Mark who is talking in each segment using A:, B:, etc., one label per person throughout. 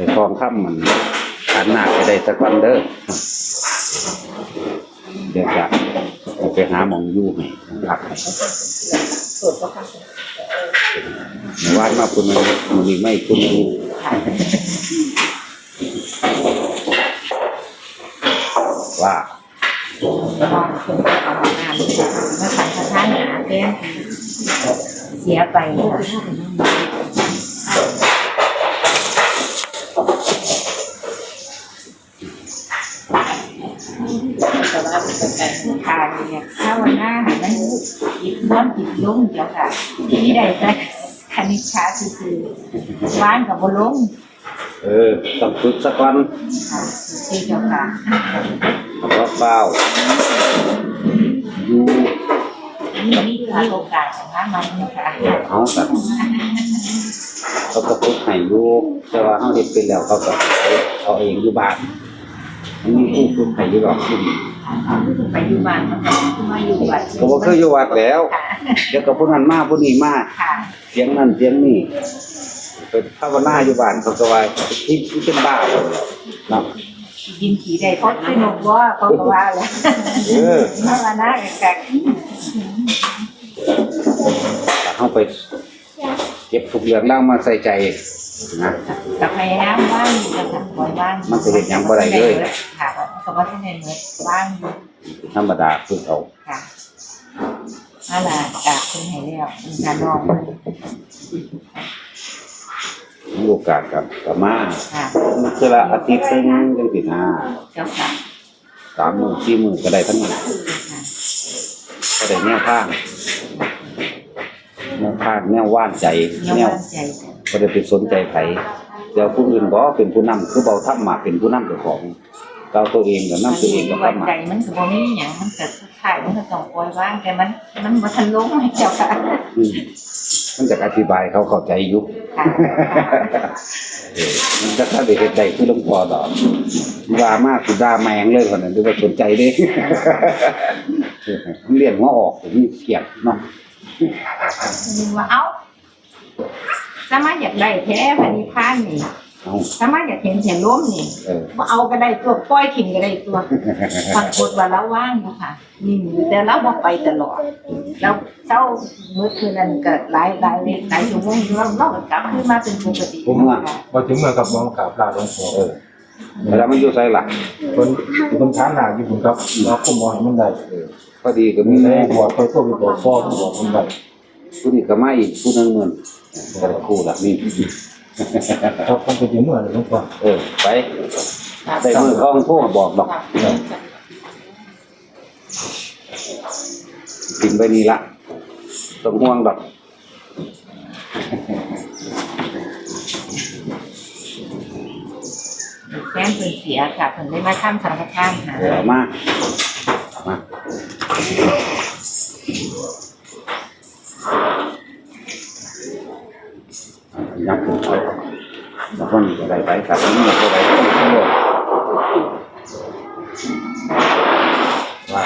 A: ไปทองค่ำมันขันหน้าไปได้สักวันเด้อเดี๋ยวจะไปหาหมองยู่ให้พักให้
B: สูตรก็ค่ะ
A: วานมาคุณมันมันมีไม่คุณอยู่ว่า
B: ลองคนเอางานมาสังฆทานหาแฟนเสียไป ค่ะค่ะเนี่ยถ้าวันหน้าหันมันจิตน้อมจิตลงเดี๋ยวค่ะ ที่ใดแต่คณิชาคือๆบ้านกับบลง
A: เออต้องฝึกสักวัน
B: ค่ะเจ้าค่ะ
A: แล้วก็เฝ้าอยู่
B: นี่นี่คือโอกาสของท่านมันนะคะ
A: เขาแบบเขาก็ฝึกให้ยูแต่ว่าเขาเด็กเป็นแล้วเขาก็เอาเองอยู่บ้านมันมีผู้ฝึกให้ยูหรอกที่
B: ไปอยู่บ้านมันก็มาอยู่วัด
A: ผมก็เคยอยู่วัดแล้ว
B: ค่ะ
A: เดี๋ยวกับผู้นั้นมาผู้นี้มา
B: ค่ะ
A: เสียงนั่นเสียงนี่เป็นภาวนาอยู่บ้านเขาก็ว่าที่ที่เป็นบ้าเลยเนาะ
B: ยินขี่ได้พดขึ้นนกว่าเขาก็ว่าแล้ว
A: เออ
B: มาวันหน้ากัน
A: แต่เขาไปเก็บทุกเรื่องเล่ามาใส่ใจนะ
B: กับพยายามว่างอยู่กับสังคมว่าง
A: มันสิเฮ็ดหยังบ่ได้เลย
B: ค่ะ ก็ว่าที่ในเมืองว่างอยู่
A: ธรรมดาฝึกเอา
B: ค่ะนั่นแหละกาคุณให้แล้วมีการนอง
A: มีโอกาสกับกับมา
B: ค่ะ
A: คือละอาทิตย์หนึงจังสินะ
B: เจ้าค่ะ
A: สามมื้อสี่มื้อก็ได้ทั้งนั้นก็ได้แนวทางแนวทางแนวว่านใจ
B: ยัง
A: แนว
B: ว่างใจ
A: ก็ได้ไปสนใจไผเดี๋ยวผู้อื่นบ่เป็นผู้นำคือเบาทับมาเป็นผู้นำเจ้าของ เราตัวเองก็นำตัวเองก็
B: วั
A: ทำ
B: น
A: มา
B: ใจมันก็บ่มีหยังมันก็ถ่ายมันก็ต้องปล่อยว่างแต่มัน มันบ่ทันลงให้เจ้าค่ะ
A: อืมมันจะอธิบายเขาเข้าใจอยู่
B: ค่ะ
A: เออมันจะถ้าได้เฮ็ดได้คือหลวงพ่อดอกว่ามากคือด่าแมงเลยคนนั้นดูว่าสนใจเด้ มันเรียนหัวออกผมนี่เกลียดเนาะ
B: นึกว่าเอ้าสามารถอยากได้แท้พันิพานนี่
A: เอา
B: สามารถอยากเห็นเห็นล้มนี่
A: เออ
B: บ่เอาก็ได้ตัวปล่อยทิ้งก็ได้ตัวปรากฏว่าเราว่างนะคะนี่แต่เราบ่ไปตลอดแล้วเจ้ามื้อคืนนั้นก็หลายหลายหลายชั่วโมงเราเราก็กลับขึ้นมาเป็นปกติ
A: ผมว่า
C: พอถึงเมืองกับมองกราบลาหลวงพ่อ
A: เออเวลามันอยู่ไสล่ะ
C: คนคนช้าหนาอยู่ผมครับเราก็มองให้มันได้
A: เออพอดีก็มี
C: มี
A: แม่
C: แม่บอกไปโทษไปบอกพ่อไปบอกมันได้
A: ผู้นี้ก็มาอีกผู้หนึงเหมือนก็ได้คู่ละนี่
C: ครับต้องไปถึงเมืองเลยหลวงพ่อ
A: เออไปได้มือเขาโทรมาบอกดอกกินไปนี่ละต้องห่วงดอก
B: แฟนเพิ่นเสียค่ะเพิ่นได้มาทำสังฆทานหา
A: เออเอามาเอามา ยักษ์ขึ้นไปแล้วก็นี่ก็ได้ไปครับนี่ก็ได้ไปทั้งหมดว่า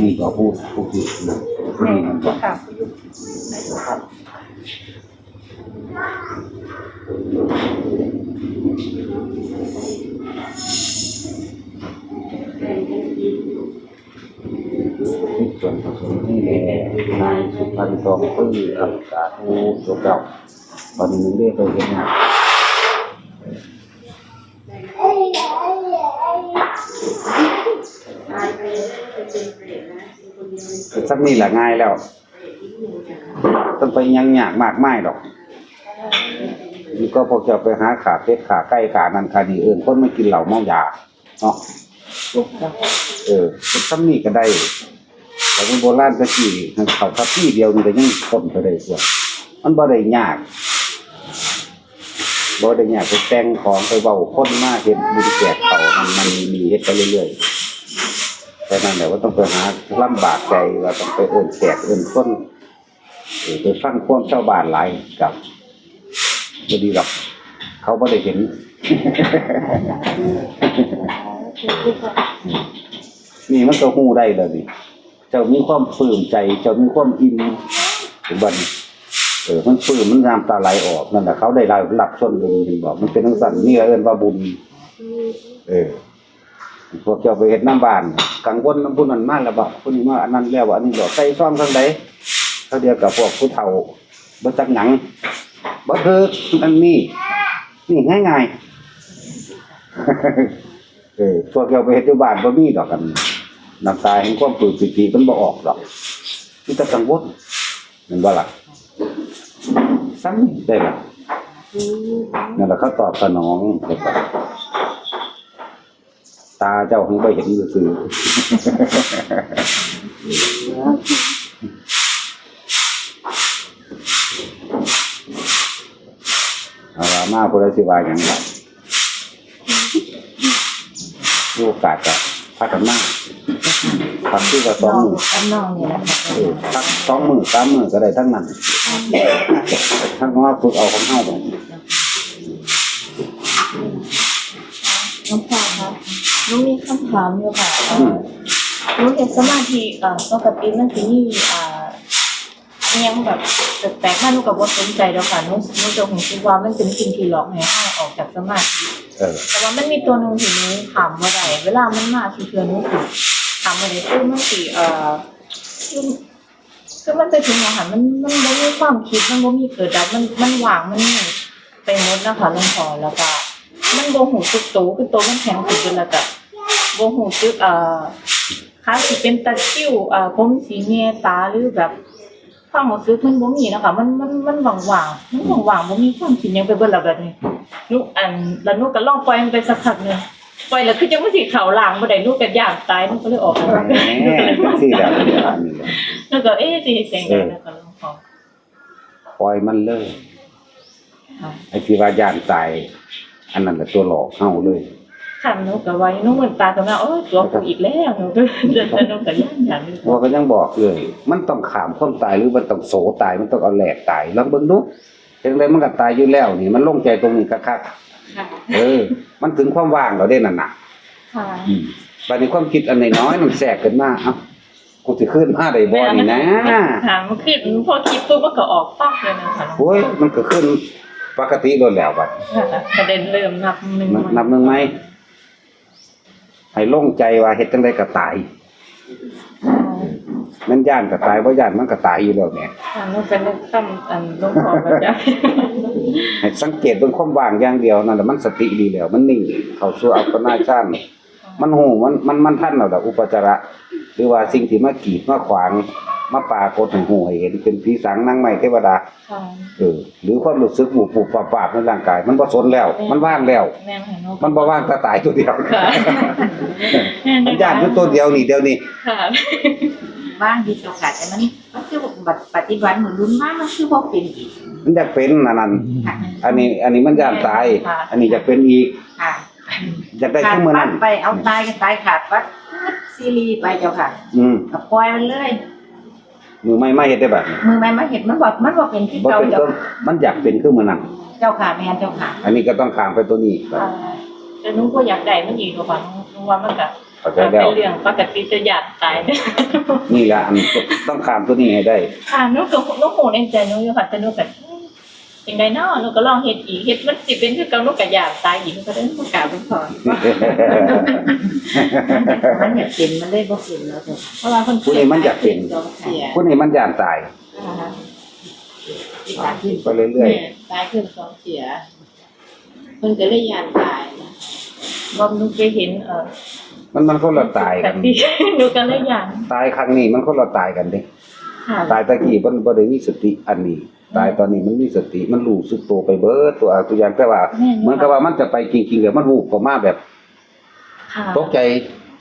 A: นี่ก็พูดพูดผิดนะนี่มันก็
B: ค่ะ
A: ส่วนผสมนี่แหละนายสุพรรณทองพื้กับสาธุจบแล้วตอนนี้เรียกตัวเองนะสักนี่แหละง่ายแล้ว ต้องไปยังยากมากไม่หรอกนี่ก็พวกจะไปหาขาเป็ดขาไก่ขานันขาดีเอินคนไม่กินเหล้าเมายาเนาะเออซ้ำนี่ก็ได้ แต่เป็นโบราณตะกี้เขาทับที่เดียวนี่ก็ยังคนไปได้ตัวมันบ่ได้ยากบ่ได้ยากไปแต่งของไปเว้าคนมากเฮ็ดบุญแจกเขามันมันมีเฮ็ดไปเรื่อยๆแต่นั่นแหละว่าต้องไปหาลำบากใจว่าต้องไปเอิ้นแขกเอิ้นคนเออไปฟังความชาวบ้านหลายกับบ่ดีหรอกเขาบ่ได้เห็นนี่มันก็ฮู้ได้แล้วนี่ จ้ามีความปลื้มใจ เจ้ามีความอิ่มบันเออมันปื้มมันน้ำตาไหลออกนั่นแหละเขาได้รับรับส่วนบุญเห็นบอก มันเป็นทั้งสั่นนี่เอิ้นว่าบุญเออพวกเจ้าไปเฮ็ดน้ำบานกังวลน้ำบุญนั่นมากแล้วบ่ผู้นี้มาอันนั้นแล้วอันนี้บ่ใส่ซ่อมทางใดเขาเดียวกับพวกผู้เฒ่าบ่จักหยังบ่ถึกนั่นนี่นี่ง่ายๆเออพวกเจ้าไปเฮ็ดอยู่บ้านบ่มีดอกกัน น้ำตาแห่งความปลื้มปิติมันบ่ออกดอกมีแต่กังวลม่นบ่ล่ะซ้ำได้ล่ะนั่นแหละเขาตอบสนองเด็กตาเจ้าคงไปเห็นซื่อเอาละมาพุทธศิวาอย่างไรโอกาสก็ พักกันมากพักที่ก็สอง
B: น้อง
A: มือ
B: กับน้องนี่แหละค่ะ
A: เออพักสองมือสามมือก็ได้ทั้งนั้นทั้งว่าฝึกเอาของเฮาไป
D: น้องพลอยคะหนูมีคำถามอยู่ค่ะเอ่
A: อื
D: อ
A: ม
D: หนูเห็นสมาธิเอ่อปกติมันจะมีอ่าอิหยังแบบแปลกๆมาหนูกับว่าสนใจแล้วค่ะหนูหนูจะคงคิดว่ามันเป็นสิ่งที่หลอกให้เราออกจากสมาธิ
A: เออ
D: แต่ว่ามันมีตัวหนึ่งที่นูถามว่าไดเวลามันมาคือเพื่อนหนูสิถามว่าไดคือมันสิเอ่อคือคือมันจะถึงอาหารมันมันบ่มีความคิดมันบ่มีเกิดดับมันมันหวางมันไปหมดนะคะลวงพอแล้วก็มันบ่หูสึกโตคือโตมันแข็งขึ้นแล้วก็บ่หูสึกเอ่อขาสิเป็นตะคริวเอ่อผมสีแง่ตาหรือแบบ ความรู้สึกมันบ่มีนะคะมันมันมันว่างๆมันว่างๆบ่มีความคิดหยังไปเบิดแล้วแบบนี้นุอันแล้วนุก็ลองปล่อยมันไปสักพักหนึงปล่อยแล้วคือจังว่าสิเข้าหลังบ่ได้นุก็ย่างตายนุก็เลยออกมา
A: แหมจังซี่แหละเดี๋ยวอันนี้แหละ
D: แล้วก็เอ๊ะสิเฮ็ดจังได๋แล้วก็ลองขอ
A: ปล่อยมันเลย
D: ค่ะ
A: ไอ้ที่ว่าย่านตาย อันนั้นแหละตัวหลอกเฮาเลย
D: ค่ะนุก็ว่านุเหมือนตาก็ว่าโอ้ยตัวกูอีกแล้วนุก็แต่นุก็ย่างอย่างนี้
A: ว่าก็ยังบอกเลย มันต้องขามความตายหรือมันต้องโสตายมันต้องเอาแหลกตายลองเบิ่งดูเห็นไรมันก็ตายอยู่แล้วนี่ มันลงใจตรงนี้คัก
D: ค่ะ
A: ๆเออ มันถึงความว่างแล้วเด้นั่นน่ะ
D: ค่ะ
A: อืมบัดนี้ความคิดอันน้อยๆมันแทรกขึ้นมาเอ้ากูสิขึ้นมาได้บ่นี่นะ
D: ค่ะมันคือพอคิดปุ๊บมันก็ออกปั๊บเลยนะคะ
A: โอ้ยมันก็ขึ้นปกติโลดแล้วบัด
D: ค่ะประเด็นเริ่มนับหนึ่ง
A: นับนับหนึงไหม ให้ลงใจว่าเฮ็ดจังไดก็ตายมันย่านก็ตายบ่ย่านมันก็ตายอยู่แล้วแหม
D: ค่ะนุเป็นนึกคำอันหลวงพ่อพระเจ้า
A: ให้สังเกตเบิ่งความว่างอย่างเดียวนั่นแหละมันสติดีแล้วมันนิ่งเข้าสู่อัปปนาฌานมันหูมันมันมันทันแล้วดอกอุปจาระ หรือว่าสิ่งที่มากีดมาขวาง มาปรากฏให้หูให้เห็นเป็นผีสางนางไม้เทวดา
D: ค่ะ
A: เออหรือความรู้สึกบูบปูบปาบปาบในร่างกาย มันบ่สนแล้ว มันว่างแล้ว
D: แม่นค่ะนุ
A: มันบ่ว่างแต่ตายตัวเดียว
D: ค่ะ
A: มันย่านอยู่ตัวเดียวนี่เดียวนี่
D: ค่ะ
B: บ้างดีโอกาสแต่มันมันคือบัดปฏิบัติเหมือนรุ่นมากมันคือบ่เป็นอีก
A: มันอยากเป็นอันนั้น
B: ค่ะ
A: อันนี้ อันนี้มันย่านตาย อันนี้อยากเป็นอีก
B: ค่ะ
A: อยากได้
B: ขาด
A: ขึ้นมือ
B: ปั
A: นั้
B: ด
A: น
B: ไปเอาตายกันตายขาดปัดซีรีส์ไปเจ้าค่ะ
A: อืม
B: ก็ปล่อยมันเลย
A: มือไม่ไม่เฮ็ดได้แบบนี้
B: มือแม่มาเห็นมันบอกมันบอกเป็นที่
A: บ่
B: เก่า
A: เป็น
B: เจ้า
A: ก็มันอยากเป็นขึ้นมือนั้น
B: เจ้าค่ะแม่นเจ้าค่ะ
A: อันนี้ก็ต้องข้ามไปตัวนี้
D: ค่ะแต่นุก็อยากได้มันอีกกว่านุว่ามันก็
A: เข้าใจ
D: เป็น
A: แล้ว
D: เรื่องปกติจะอยากตาย
A: นี่แหละอันต้องข้ามตัวนี้ให้ได้
D: ค่ะนุก็นุโหในใจนุอยู่ค่ะแต่นุก็ จังไดเนาะนุก็ลองเฮ็ดอีกเฮ็ดมันสิเป็นคือเก่านุก็อยากตายอีกนุก็ได้บ่กล้าบ่พอ
B: มันอยากเป็นมันเลยบ่เป็นแล้วเจ้าค่ะ
D: เพราะว่าเพิ่น
A: ผู้นี้มันอยากเป็น
B: เจ้าค่ะ
A: ผู้นี้มันย่านตาย
B: ที่ตายขึ้น
A: ไปเรื่อย
E: ตายขึ้นสองเสียเพิ่นก็เลยยานตายนะ
D: บ่นุไปเห็นเอ่อ
A: ๆมันมันคนละตาย
D: แต่
A: กัน
D: ที่นุก็เลยอยาก
A: ตายครั้งนี้มันคนละตายกันเด้
D: ค่ะ
A: ตายตะกี้มันบ่ได้มีสติอันนี้ ตายตอนนี้มันมีสติมันรู้สึกตัวไปเบิดตัวตัวอย่างแต่ว่าเหมือนกับว่ามันจะไปจริงๆแล้วมันวูบออกมาแบบ
D: ค่ะ
A: ตกใจ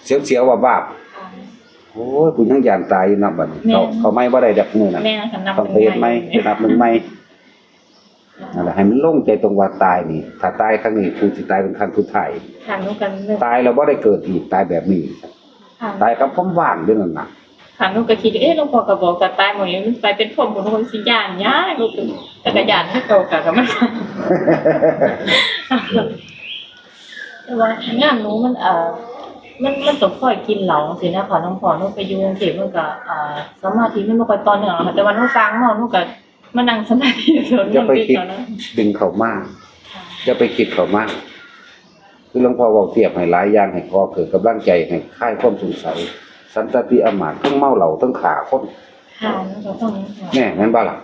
A: เสียวๆว่าบาบๆโอ้ยกูยังยานตายอยู่นะบัดนี้เขาเขาไม่บ่ได้ดักมือนั่น
D: แม่ค่ะนับ
A: ต้องไปเฮ็ดไหมไปนับหนึ่งไหมนั่นแหละให้มันโล่งใจตรงว่าตายนี่ ถ้าตายครั้งนี้กูสิตายเป็นครั้งสุดท้าย
D: ค่ะนุกันเรื่อง
A: ตายแล้วบ่ได้เกิดอีกตายแบบนี้
D: ค่ะ
A: ตายกับความว่างเด้วยนั่นน่ะ
D: ค่ะนุก็คิดเอ๊ะหลวงพ่อก็บอกก็ตายหมดอยู่ไปเป็นพวกบุญคนสิญาณยาลูกแต่ก็ญาณให้เก่าก็มันแต่ว่างานหนูมันเอ่อมันมันต้องคอยกินเหล้าสินะค่ะน้องพ่อหนูไปอยู่กรุงเทพมันก็เอ่อสมาธิมันบ่ค่อยต่อเนื่องค่ะแต่ว่าหนูฟังเนาะหนูก็มานั่งสมาธิสวดม
A: จะ
D: นต์
A: ไปคิด
D: ตอนนั้น
A: ดึงเขามาก จะไปคิดเขามากคือหลวงพ่อบอกเทียบให้หลายอย่างให้พอเกิดกำลังใจให้คลายความสงสัย สันตติอำมาตย์ทั้งเมาเหล่าทั้งขาคน
D: ค่ะแล้วก็ต้องค่ะ
A: แน่งั้นบ่ล่ะ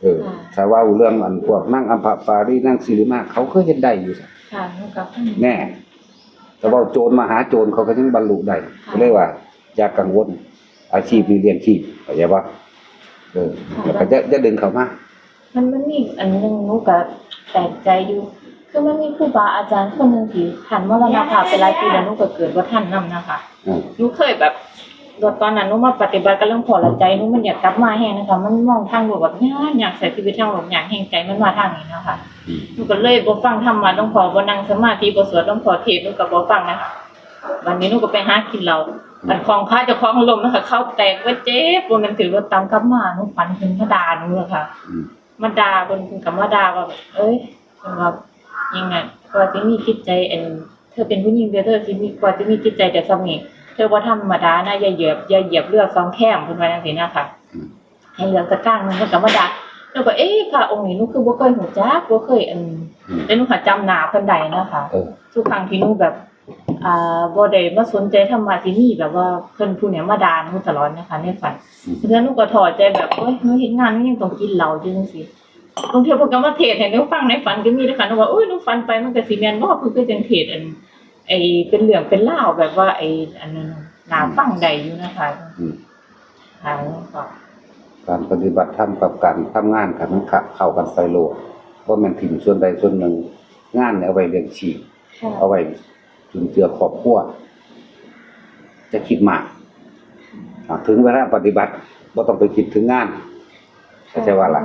A: เออ
D: ค่ะ
A: ถ้าว่าเรื่องอันพวกนั่งอัมพาปารีนั่งศิริมาเขาเคยเห็นได้อยู่
D: ค่ะแล้วก็
A: แน่แต่ว่าโจรมาหาโจรเขาก็ยังบรรลุได้ก็เลยว่าอย่ากังวลอาชีพนี้เรียนชีพเข้าใจป่ะเออแล้วก็จะจะดึงเขามา
D: มันมันมีอันหนึงหนูก็แปลกใจอยู่ คือมันมีครูบาอาจารย์คนหนึงที่ท่านมรณภาพไปหลายปีแล้วหนูก็เกิดว่าท่านนํนะคะ
A: อืม
D: หนูเคยแบบ ตอนนั้นหนูมาปฏิบัติกับเรื่องพอละใจหนูมันอยากกลับมาแห้งนะคะ มันมองทางโลกแบบยากอยากใส่ชีวิตทางโลกอยากแห้งใจมันมาทางนี้นะคะ
A: อืม
D: หนูก็เลยบ่ฟังธรรมะหลวงพ่อบ่นั่งสมาธิบ่สวดหลวงพ่อเทศน์หนูก็บ่ฟังนะคะวันนี้หนูก็ไปหากินเหล้าอันของพระเจ้าของลมนะคะเข้าแตกว่าเจ็บว่ามันถือว่าตามกลับมาหนูฝันถึงพระดาหนูอะค่ะ
A: มา
D: ดาเพิ่นเพิ่นก็มาดาว่าแบบเอ้ยเพิ่นว่ายังไงกว่าสิมีจิตใจอันเธอเป็นผู้หญิงเด้อเธอสิมีกว่าสิมีจิตใจแต่ซ้ำนี้ เธอบ่ธรรมดานะอย่าเหยียบอย่าเหยียบเลือดซองแค้มเพิ่นว่าจังซี่นะคะ
A: อืม
D: ให้เหลือสักก้างหนึงเพิ่นก็มาด่าแล้วก็เอ๊ะพระองค์นี้หนูคือบ่เคยหูจักบ่เคยอัน
A: อืม
D: แต่หนูก็จำหน้าเพิ่นได้นะคะ
A: เออ
D: ทุกครั้งที่หนูแบบอ่าบ่ได้มาสนใจธรรมะที่นี่แบบว่าเพิ่นผู้เนี้ยมาด่าหนูตลอดนะคะในฝัน
A: อืม
D: เพราะฉะนั้นหนูก็ถอดใจแบบโอ๊ยหนูเฮ็ดงานหนูยังต้องกินเหล้าอยู่จังซี่บางเทีเพิ่นก็มาเทศให้หนูฟังในฝันก็มีนะคะหนูว่าโอ๊ยหนูฝันไปมันก็สิแม่นบ่เพิ่นก็จังเทศอัน ไอ้เป็นเรื่องเป็นราวแบบว่าไอ้อันนั้นน่าฟังได้อยู่นะคะ
A: อืม
D: ค่ะก็
A: การปฏิบัติธรรมกับการทำงานกันมันขะเข้ากันไปโลดว่ามันถิ่นส่วนใดส่วนหนึ่ง งานเนี่ยเอาไว้เลี้ยงชีพ
D: ค่ะ
A: เอาไว้จุนเจือครอบครัวจะคิดมากอะถึงเวลาปฏิบัติบ่ต้องไปคิดถึงงาน เข้าใจว่าล่ะ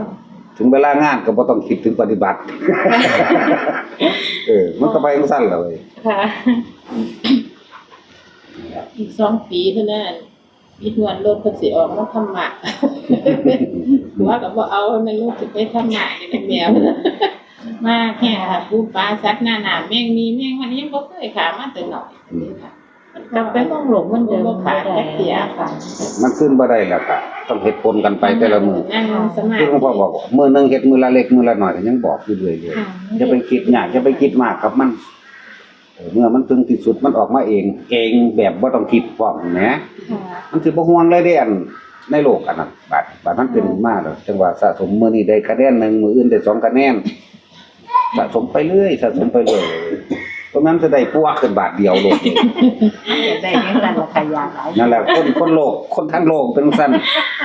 A: ถึงเวลางานก็บ่ต้องคิดถึงปฏิบัติ เออ มันก็ไปจังซั่นแหละเว้ย
D: ค่ะ
E: อีกสองปีเท่านั้นมีทวนรถเพิ่นสิออกมาทำหมะว่าก็บ่เอาในลูกสิไปทำหมะนี่เป็นแมวมาแค่ค่ะปูปลาสัตว์หน้าหนาแมงมีแมงวันนี้ยังบ่เคยขามาแต่น้อยค่ะ
D: กลับไปห้องหลงเหมันเดิม
E: บ่ขาดจักเสียค่ะ
A: มันขึ้นบ่ได้แล้วก็ต้องเฮ็ดผลกันไปแต่ละมื้อ
E: นั่งสมา
A: คือหลวงพ่อบอกว่ามื้อหนึงเฮ็ดมื้อละเล็กมื้อละน้อยก็ยังบอกอยู่เรื่อย
D: ค่ะ
A: ๆอย่าไปคิดยากอย่าไปคิดมากกับมันเออเมื่อมันถึงที่สุดมันออกมาเอง เองแบบบ่ต้องคิดพร้อมแหม
D: ค่ะ
A: มันสิบ่ห่วงเลยเด้อันในโลกอันนั้นบาดบาดมันเป็นมาแล้วจังว่าสะสมมื้อนี้ได้คะแนนหนึงมื้ออื่นได้สองคะแนนสะสมไปเรื่อยสะสมไปเรื่อย ตรงนั้นจะได้ปัวขึ้นบาทเดียวโลกนี้
B: อยากได้จังซั่นล่ะค่ะอยากหลาย
A: นั่นแหละคนคนโลกคนทั้งโลกเป็นซั่น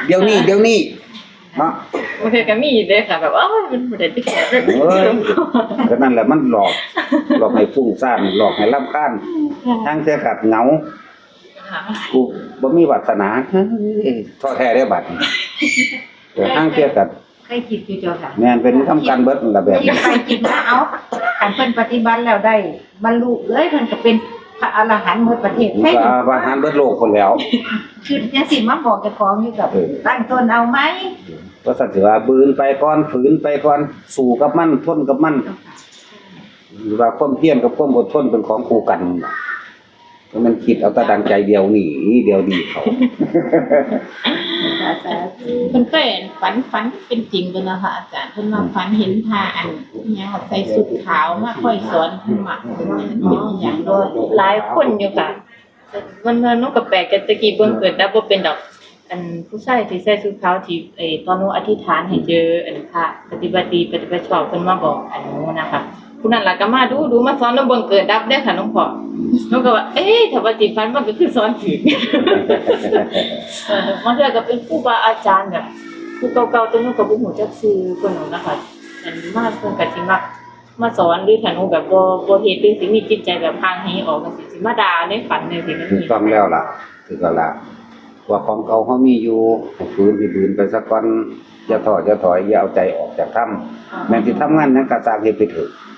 A: เดี๋ยวนี้เดี๋ยวนี้เนาะ
D: บางทีก็มีเด้อค่ะแบบอ้าวมันบ่ได้ไปแค่เรื่อง
A: เอ้ยก็นั่นแหละมันหลอก หลอกให้ฟุ้งซ่านหลอกให้รำคาญทางเสียกัดเหงา
D: ค่ะ
A: กูบ่มีวาสนาเฮ้ยท้อแท้ได้บัดนี้เออทางเสียกัด
B: เคยคิดอยู่เจ้าค่ะ
A: แม่นเป็นทำการเบิดนั่นล่ะแบบ
B: คิด
A: นี้
B: ไปคิดมาเอา คันเพิ่นปฏิบัติแล้วได้บรรลุเลยเพิ่นก็เป็นพระอรหันต์หมดประเทศ
A: มัน
B: ใช่
A: ก็ว่าหารเบิดโลกคนแล้ว
B: คือจังสิมาบอกเจ้าของอยู่กับ
A: เออ
B: ตั้งต้นเอาไหม
A: ก็สัตว์สิว่าบืนไปก่อนฝืนไปก่อนสู้กับมันทนกับมันหรือว่าความเพียรกับความอดทนเป็นของคู่กันเพ ราะมันคิดเอาแต่ดังใจเดียวหนีเดียวดีเขา
E: เพิ่นเคยฝันฝันเป็นจริงเบิ่นะคะอาจารย์เพิ่นมาฝันเห็นพระอันอิหยังว่าใส่สุดขาวมาค่อยสอนธรรมะเป็นอีหยัง
D: โดยหลายคนอยู่ค่ะมันมันนกกระแปลกกันตะกี้เบิ่งเกิดด้บ่เป็นดอก อันผู้ชายที่ใส่ชุดขาวที่ไอ้ตอนนู้อธิษฐานให้เจออันพระปฏิบัติปฏิบัติชอบเพิ่นมาบอกอันนู้นนะคะ ผู้นั้นล่ะก็มาดูดูมาสอนหนูเบิ่งเกิดดับได้อค่ะน้องพ่อหนูก็ว่า เอ๊ะถ้าว่าสิฟันมันก็คือสอนถูกเออบางเทื่อก็เป็นครูบาอาจารย์แบบครูเก่าๆตัวหนูก็บ่ฮู้จักชื่อเพิ่นหนูนะคะอันมาเพิ่นก็สิมักมาสอนหรือถ้าหนูแบบบ่บ่เฮ็ดหรือสิมีจิตใจแบบห่างเหินออกก็สิสิมาด่าในฝันจังซี่มัน
A: ถูก
D: มี
A: ต้องแล้วล่ะถูกแล้วล่ะว่าของเก่าเขามีอยู่ให้ฝืนที่บืนไปสักวันอย่าถอดอย่าถอยอย่าเอาใจออกจากถ้ำแม้ที่ทำงานนั้นก็สร้างเฮ็ดไปเถอะมึง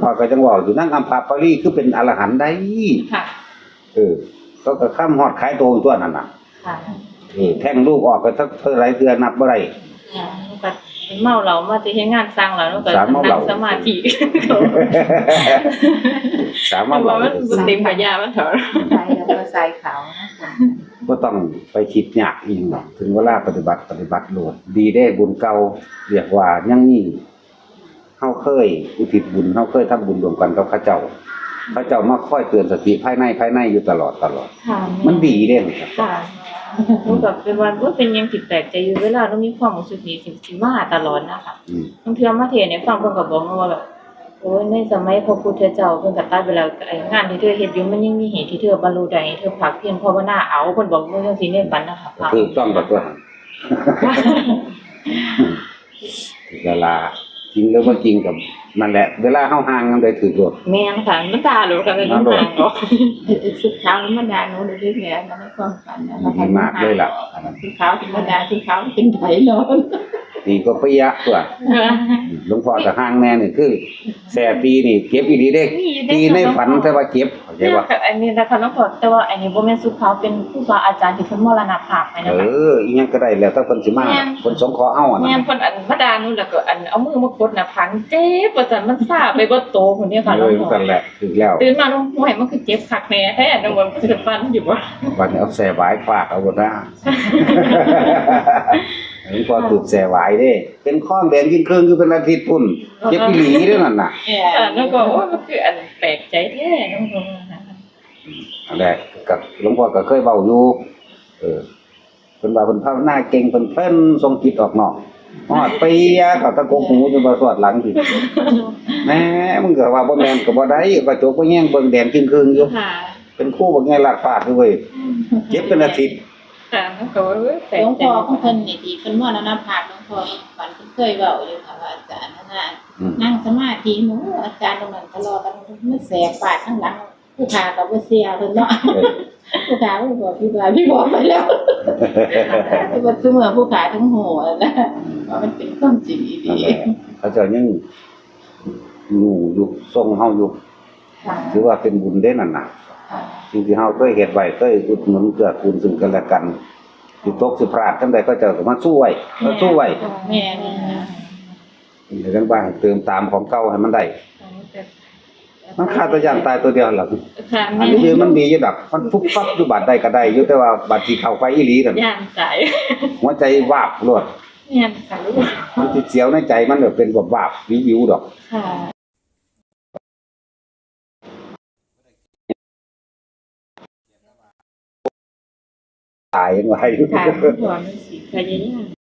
A: พอก็จังว่าอยู่นั่งอัมพาปารีคือเป็นอรหันต์ได้
D: ค่ะ
A: เออก็ก็ข้ามฮอดขายโตตัวนั่นน่ะ
D: ค่ะ
A: เออแท่งลูกออกก็สักเท่าไรเทื่อนับบ่ได้
D: ค่ะหนูก็เมาเหล้ามาสิเฮ็ดงานสร้างแล้วหนูก็
A: สามเมาเหล้า
D: นั่งสมาธิ
A: สามารถ
D: ว่า
A: ว่า
D: มันบ่เต็มปัญญามันเถอะ
B: ใส่แล้วก็ใส่ขาวนะ
A: คบ่ต้องไปคิดยากอีหยังหรอกถึงเวลาปฏิบัติปฏิบัติโลดดีได้บุญเก่าเรียกว่ายังมี เฮาเคย อุทิศบุญเฮาเคยทำบุญรวมกันกับเขาเจ้าเขาเจ้ามาคอยเตือนสติภายในภายในอยู่ตลอดตลอด
D: ค่ะ
A: มันดีเด้ครับ
D: ค่ะหนูแบบเป็นวันว่าเป็นยังผิดแปลกใจอยู่เวลาเรามีความรู้สึกนี้สิสิมาตลอดนะคะ
A: อืม
D: บางทีเรามาเทศน์ในฟังเพิ่นก็บอกมาว่าแบบโอ้ยในสมัยพระพุทธเจ้าเพิ่นก็ตรัสไปแล้วไอ้งานที่เธอเฮ็ดอยู่มันยังมีเหตุที่เธอบรรลุได้ให้เธอพักเพียรภาวนาเอาเพิ่นบอกว่าจังซี่ในบันนะคะพระ
A: ถูกต้องแบบว่าเวลา จริงหรือว่าจริงกับนั่นแหละ เวลาเฮาห่างกันได้ถือโลด
D: แม่นค่ะมันตาหลุดกันเลยน้ำตาเนาะ
E: สุดขาวธรรมดาหนูดูด้วยแผลมันในความฝันนะ
A: ดีมากเลยล่ะอันนั้น
E: สุดขาวธรรมดาสุดขาวเป็นไถร้อน
A: ดีก็เปรี้ยตัวหลวงพ่อจะห่างแน่นี่คือแส่ปีนี่เก็บอีหลีเด้ตีในฝันแต่ว่าเก็บเข้าใจ
D: เนี่ย
A: ว่า
D: ค่ะอันนี้นะคะน้องพอแต่ว่าอันนี้บ่แม่นสุขาวเป็นครูบาอาจารย์ที่เพิ่นมรณภาพไป
A: เอ
D: นะคะ
A: ออีหยังก็ได้แล้วถ้าเพิ่นสิมาเพิ่นสงเคราะห์เฮาอะ
D: แม่
A: นะ
D: นเพิ่นอันมาดาหนูแล้วก็อันเอามือมากดหน้าผากเจ็บว่าจันมันซ่าไปบ่โตพุ่นเนี่ยค่ะ
A: เล
D: น้อง
A: ย
D: พอ
A: นั่นแหละถึงแล้ว
D: ตื่นมาน้องห้วยมันคือเจ็บคักแน่แท้น้องบ่คือฟันอยู่บ่
A: วันนี้เอาแส่หวายฟาดเอาบนหน้า หลวงพ่อถูกแส่หวายเด้ เป็นข้องแดงยิ่งเครื่องคือเป็นอาทิตย์พุ่นเก็บอีหลีเด้อนั่นน่ะ
E: แม่
D: อ่าน้องก็โอ้ยมันคืออันแปลกใจแท้น้องพอ
A: อันแรกกับหลวงพ่อก็เคยเว้าอยู่เออเพิ่นว่าเพิ่นภาวนาเก่งเพิ่นเพิ่นทรงจิตออกนอกฮอดปียะเขาตะกกหูจนบ่สวดหลังสิแหม่มึงก็ว่าบ่แม่นก็บ่ได้ว่าจกบ่แย่งเบิ่งแดงครึ่งๆอยู่
D: ค่ะ
A: เป็นครู่บ่ไงลากฟาดอยู่เว้ยเก็บเป็นอาทิตย์
D: ค่ะน้องก็ว่าเอ้ยแปล
E: หล
D: ก
E: วง
D: ใจ
E: พ่อของเพิ่นนี่ที่เพิ่นมรณภาพหลวงพ่อฝันเพิ่นเคยเว้าอยู่ค่ะว่าอาจารย์นั่นน่ะ
A: อืม
E: นั่งสมาธิหนูอาจารย์ตรงนั้นทะเลาะกันมันแสบปากข้างหลังผู้ขาก็บ่เสียเพิ่นเนาะ
A: เออ
E: ผู้ขาก็บอกพี่ว่าพี่บอกไปแล้วว่าเสมอผู้ขาทั้งหัวนะว่ามันเป็นความจริงอี
A: นั่น
E: ดี
A: แหละเขาเจะยังอยู่อยู่ทรงเฮาอยู่
E: ค่ะ
A: ถือว่าเป็นบุญได้นั่นน่ะ
E: ค่ะ
A: สิ่งที่เฮาเคยเฮ็ดไว้เคยอุดหนุนเกื้อกูลซึ่งกันและกันสิตกสิพลาดจังใดก็เจะก็มาสู้ไว้มาสู้ไว้
E: แม่นี่นะ
A: ในจังบ้านเติมตามของเก่าให้มันได้มันขาดตัวอย่างตายตัวเดียวล่ะ
D: ค่ะ
A: อันนี้คือมันมีอยู่ดอกมันฟุบฟับอยู่บาดใดก็ได้อยู่แต่ว่าบาดที่เข้าไปอีหลีนั่น
D: ย่างใจ
A: หัวใจวาบรวด
D: แม่นค่ะลูก
A: มันสิเสียวในใจมันแบบเป็นแบบวาบวิวๆดอก
D: ค่ะ
A: ตายยังไง
D: ค่ะคุณพ่อมันสิพยาย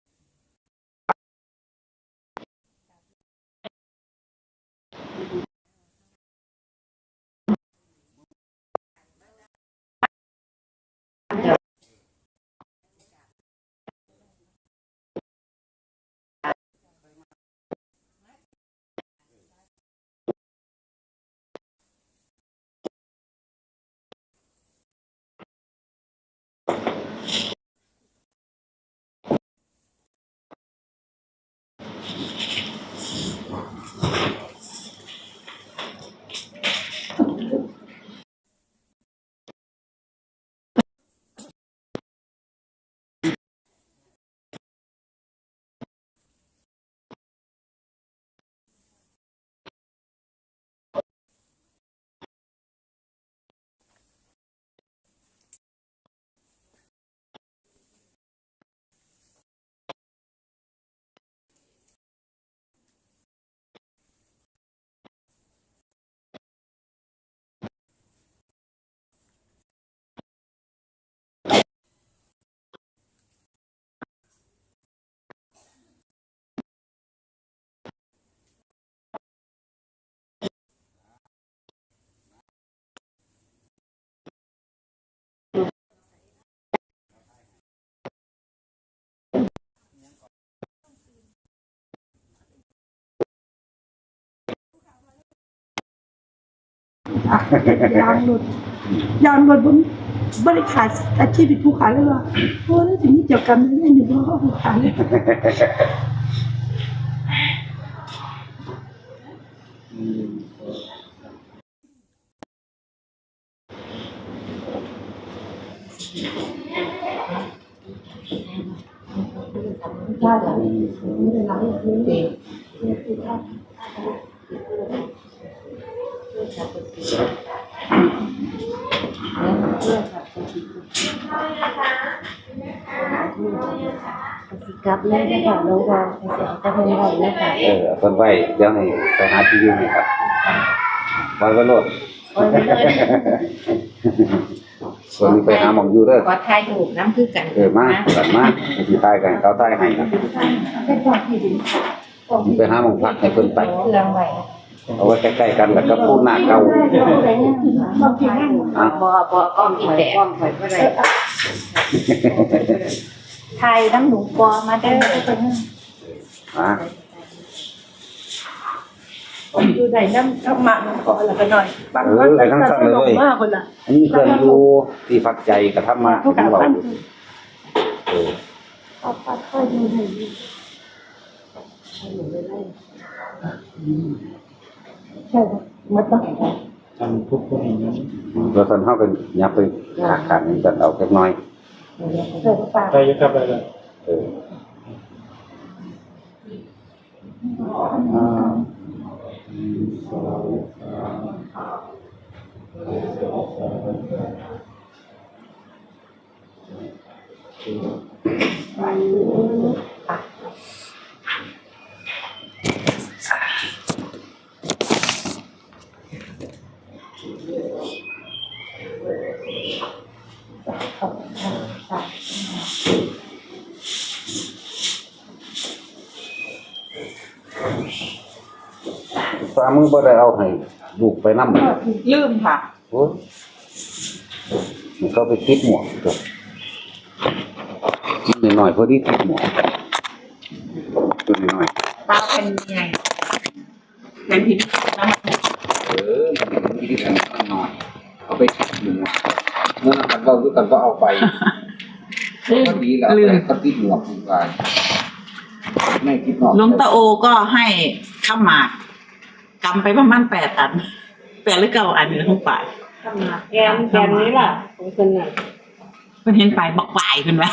D: าม
F: ยางรถยางรถบนบริขาดอาชีพเป็นผู้ขายเลยว่าโอ้แล้วถึงนี้เกี่ยวกันไม่อยู่เพราะผู้ขายเลย
A: เสิ
G: ก ลับเลยนะคะหลวงพ่อให้เสียแต่เพิ่นไว้นะคะ
A: เออเพิ่นไหวเดี๋ยวให้ไปหาที่อยู่ให้ครับว้ไว้โลด
G: โอ้ยเลย
A: ส่วนนี้ไปหาหมองอยู่เด้อ
B: ขอถ่ายรูปน้ำคือกัน
A: เออมากกันมาสิทายกันเขาทายให้นะไปหาหมองพักให้เพิ่นไป
B: เครื่องไว้
A: เอาไว้ใกล้ๆกันแล้วก็พูดหน้าเก่าอะ
B: บ่บ่กล้องอีแตกไทยน้ำหนูปอมาเด้อ
A: อะ
F: อยู่ไหนน้ำน้ำหมักน้ำก่อนแล้วก็หน่อยบาง
A: เอ
F: คน
A: อไปทั้งสั้นเลยเว้ย
F: มากคนละ
A: อันนี้เพื่อนอยู่ที่พักใจกับธรรมะ
F: ผู้กา
A: ที่
F: ร
A: เรา
F: ฟัน
A: เออ
G: เอาปัดค่อยดูหน่อยดิ ใช่ค่ะมัดต้อง
C: ทำทุกคนอย่างนั้น
A: เราสันเข้ากันยับไปขาขาดนี้กันเอาแค่น้อย
G: ใช่ปาก
C: ใครจะกลับไปเลย
A: เอออ่า สามมือบ่ได้เอาให้ลูกไปนำ
B: ลืมค่ะ
A: โอ้ยมันก็ไปติดหมวกตัวนิดหน่อยๆพอดีติดหมวกตัวน้อย
B: ตาเป็นไงเป็นพิษน้ำ
A: ๆเออมันมีที่กันน้อยเอาไปติดหมวกเมื่อนั้นเราด้วยกันก็เอาไปก็ดีแล้วก็ติดหมวกลงไป ไม่ติดหมวก
H: หลวงตาโอก็ให้ข้าวหมากกำไปประมาณแปดอันแปดหรือเก้าอันนี่ทั้งป่าย
G: แกนแกนนี้ล่ะของคนน่ะ
H: เพิ่นเห็นไปบักป่ายขึ้นไหม